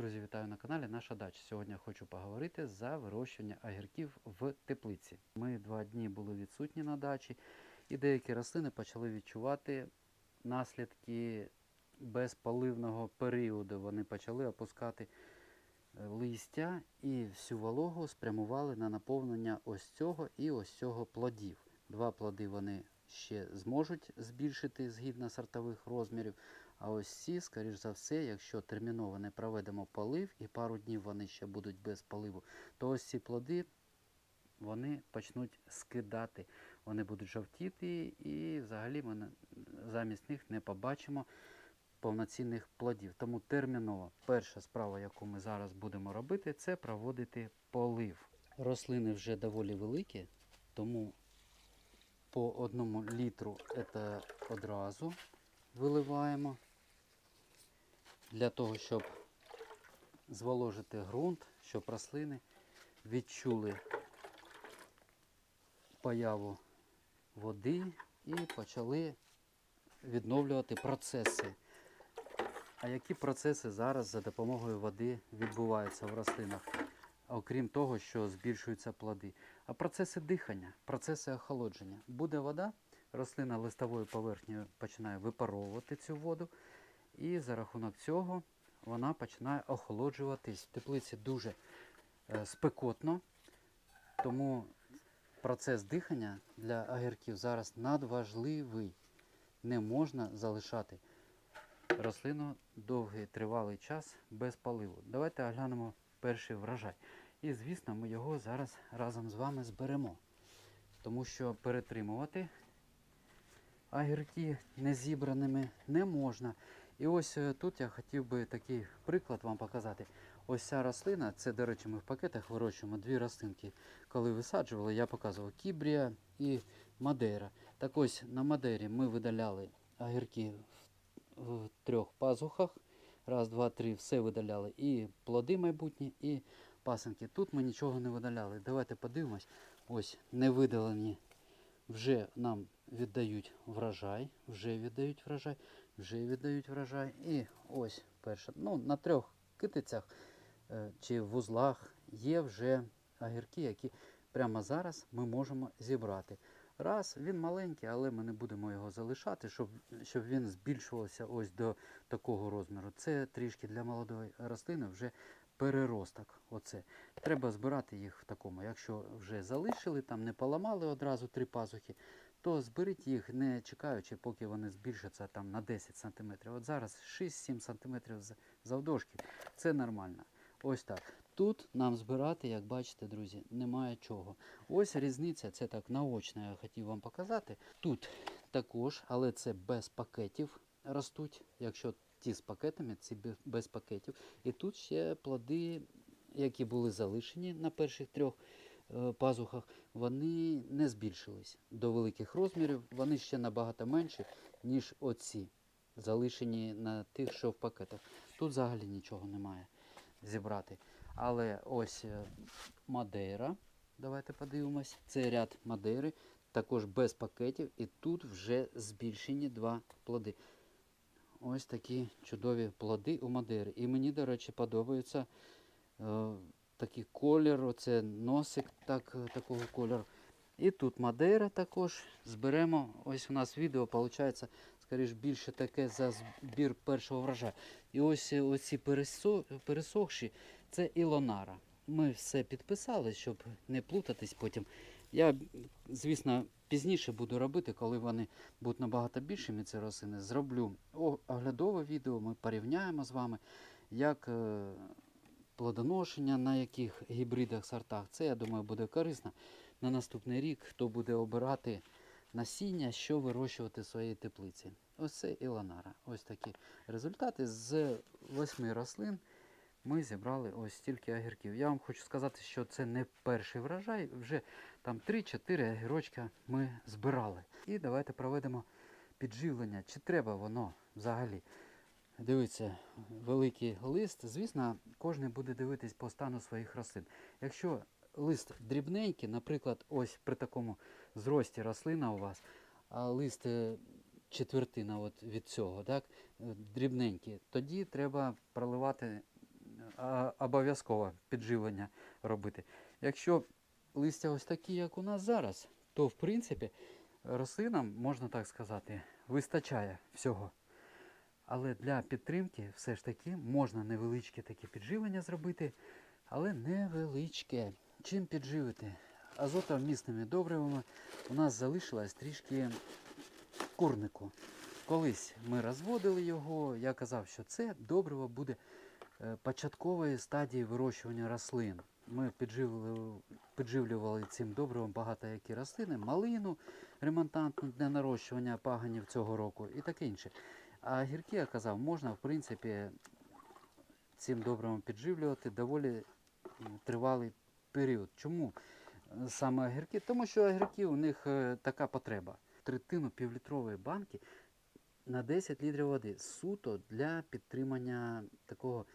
Друзі, вітаю на каналі Наша дача. Сьогодні хочу поговорити за вирощування огірків в теплиці. Ми два дні були відсутні на дачі, і деякі рослини почали відчувати наслідки безпаливного періоду. Вони почали опускати е, листя і всю вологу спрямували на наповнення ось цього і ось цього плодів. Два плоди вони ще зможуть збільшити згідно сортових розмірів. А ось ці, скоріш за все, якщо терміново не проведемо полив і пару днів вони ще будуть без поливу, то ось ці плоди вони почнуть скидати. Вони будуть жовтіти і взагалі ми замість них не побачимо повноцінних плодів. Тому терміново перша справа, яку ми зараз будемо робити, це проводити полив. Рослини вже доволі великі, тому по одному літру це одразу виливаємо для того, щоб зволожити ґрунт, щоб рослини відчули появу води і почали відновлювати процеси. А які процеси зараз за допомогою води відбуваються в рослинах? Окрім того, що збільшуються плоди. А процеси дихання, процеси охолодження. Буде вода, рослина листовою поверхнею починає випаровувати цю воду, і за рахунок цього вона починає охолоджуватись. В теплиці дуже е, спекотно, тому процес дихання для огірків зараз надважливий. Не можна залишати рослину довгий тривалий час без поливу. Давайте оглянемо перший врожай. І, звісно, ми його зараз разом з вами зберемо. Тому що перетримувати огірки незібраними не можна. І ось е, тут я хотів би такий приклад вам показати. Ось ця рослина, це, до речі, ми в пакетах вирощуємо дві рослинки. Коли висаджували, я показував кібрія і мадейра. Так ось на мадейрі ми видаляли огірки в, в трьох пазухах. Раз, два, три, все видаляли. І плоди майбутні, і пасенки. Тут ми нічого не видаляли. Давайте подивимось. Ось невидалені вже нам віддають врожай, вже віддають врожай, вже віддають врожай. І ось перша. Ну, на трьох китицях е, чи вузлах є вже огірки, які прямо зараз ми можемо зібрати. Раз, він маленький, але ми не будемо його залишати, щоб, щоб він збільшувався ось до такого розміру. Це трішки для молодої рослини вже переросток. Оце. Треба збирати їх в такому. Якщо вже залишили, там не поламали одразу три пазухи, то зберіть їх, не чекаючи, поки вони збільшаться там на 10 см. От зараз 6-7 см завдовжки. Це нормально. Ось так. Тут нам збирати, як бачите, друзі, немає чого. Ось різниця, це так наочно я хотів вам показати. Тут також, але це без пакетів ростуть. Якщо ті з пакетами, ці без пакетів. І тут ще плоди, які були залишені на перших трьох пазухах, вони не збільшились до великих розмірів. Вони ще набагато менші, ніж оці, залишені на тих, що в пакетах. Тут взагалі нічого немає зібрати. Але ось е, Мадейра. Давайте подивимось. Це ряд Мадейри, також без пакетів. І тут вже збільшені два плоди. Ось такі чудові плоди у Мадейри. І мені, до речі, подобається е, такий колір, оце носик так, е, такого кольору. І тут Мадейра також зберемо. Ось у нас відео виходить, скоріш більше таке за збір першого врожаю. І ось е, оці пересохші це Ілонара. Ми все підписали, щоб не плутатись потім. Я, звісно, пізніше буду робити, коли вони будуть набагато більшими, ці рослини. Зроблю оглядове відео, ми порівняємо з вами, як е, плодоношення, на яких гібридах сортах. Це, я думаю, буде корисно. На наступний рік, хто буде обирати насіння, що вирощувати в своїй теплиці. Ось це Ілонара. Ось такі результати. З восьми рослин ми зібрали ось стільки огірків. Я вам хочу сказати, що це не перший врожай, вже там 3-4 огірочка ми збирали. І давайте проведемо підживлення. Чи треба воно взагалі? Дивіться, великий лист. Звісно, кожен буде дивитись по стану своїх рослин. Якщо лист дрібненький, наприклад, ось при такому зрості рослина у вас, а лист е, четвертина от від цього, так, дрібненький, тоді треба проливати обов'язково підживлення робити. Якщо листя ось такі, як у нас зараз, то в принципі рослинам, можна так сказати, вистачає всього. Але для підтримки все ж таки можна невеличке таке підживлення зробити, але невеличке. Чим підживити? Азотовмісними добривами у нас залишилось трішки курнику. Колись ми розводили його, я казав, що це добриво буде е, початкової стадії вирощування рослин. Ми підживлювали, підживлювали цим добривом багато які рослини, малину ремонтантну для нарощування паганів цього року і таке інше. А гірки, я казав, можна в принципі цим добривом підживлювати доволі тривалий період. Чому саме огірки? Тому що огірки у них е, така потреба. Третину півлітрової банки на 10 літрів води суто для підтримання такого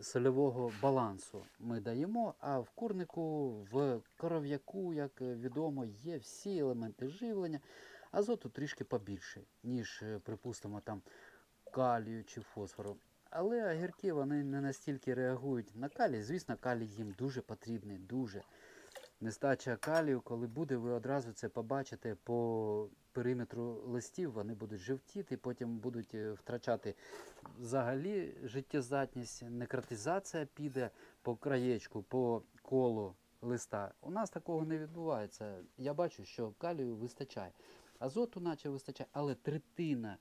сольового балансу ми даємо, а в курнику, в коров'яку, як відомо, є всі елементи живлення, азоту трішки побільше, ніж, е, припустимо, там калію чи фосфору. Але огірки вони не настільки реагують на калій. Звісно, калій їм дуже потрібний, дуже. Нестача калію, коли буде, ви одразу це побачите по периметру листів, вони будуть жовтіти, потім будуть е, втрачати взагалі життєздатність, некротизація піде по краєчку, по колу листа. У нас такого не відбувається. Я бачу, що калію вистачає. Азоту наче вистачає, але третина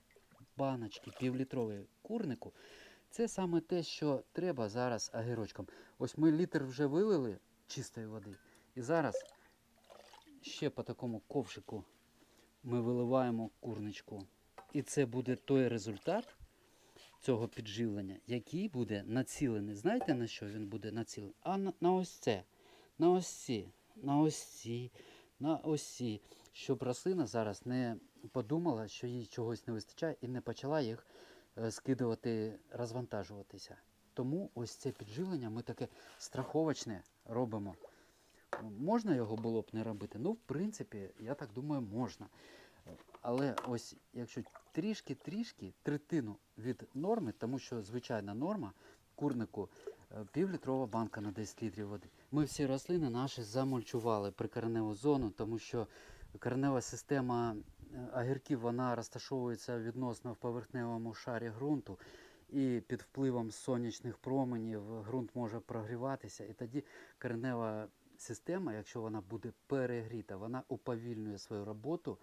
баночки півлітрової курнику це саме те, що треба зараз агірочкам. Ось ми літр вже вилили чистої води. І зараз ще по такому ковшику ми виливаємо курничку. І це буде той результат цього підживлення, який буде націлений. Знаєте на що він буде націлений? А на, на ось це, на ось ці, на ось ці, на ось ці. Щоб рослина зараз не подумала, що їй чогось не вистачає, і не почала їх е, скидувати, розвантажуватися. Тому ось це підживлення ми таке страховочне робимо. Можна його було б не робити? Ну, в принципі, я так думаю, можна. Але ось якщо трішки-трішки третину від норми, тому що звичайна норма курнику е, півлітрова банка на 10 літрів води. Ми всі рослини наші замульчували прикореневу зону, тому що коренева система огірків вона розташовується відносно в поверхневому шарі ґрунту. І під впливом сонячних променів ґрунт може прогріватися, і тоді коренева система, якщо вона буде перегріта, вона уповільнює свою роботу.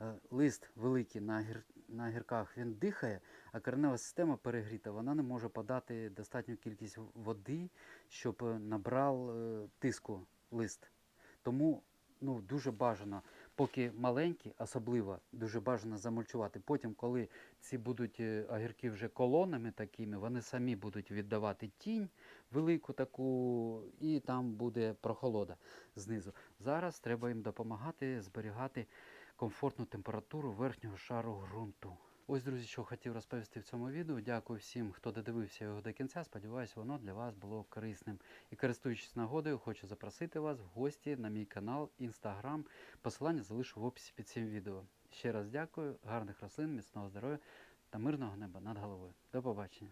Е, Лист великий на, гір, на гірках він дихає, а коренева система перегріта, вона не може подати достатню кількість води, щоб е, набрав е, тиску лист. Тому ну, дуже бажано, поки маленькі, особливо дуже бажано замульчувати. Потім, коли ці будуть е, огірки вже колонами такими, вони самі будуть віддавати тінь велику таку, і там буде прохолода знизу. Зараз треба їм допомагати зберігати комфортну температуру верхнього шару ґрунту. Ось, друзі, що хотів розповісти в цьому відео. Дякую всім, хто додивився його до кінця. Сподіваюсь, воно для вас було корисним. І користуючись нагодою, хочу запросити вас в гості на мій канал Інстаграм. Посилання залишу в описі під цим відео. Ще раз дякую, гарних рослин, міцного здоров'я та мирного неба над головою. До побачення.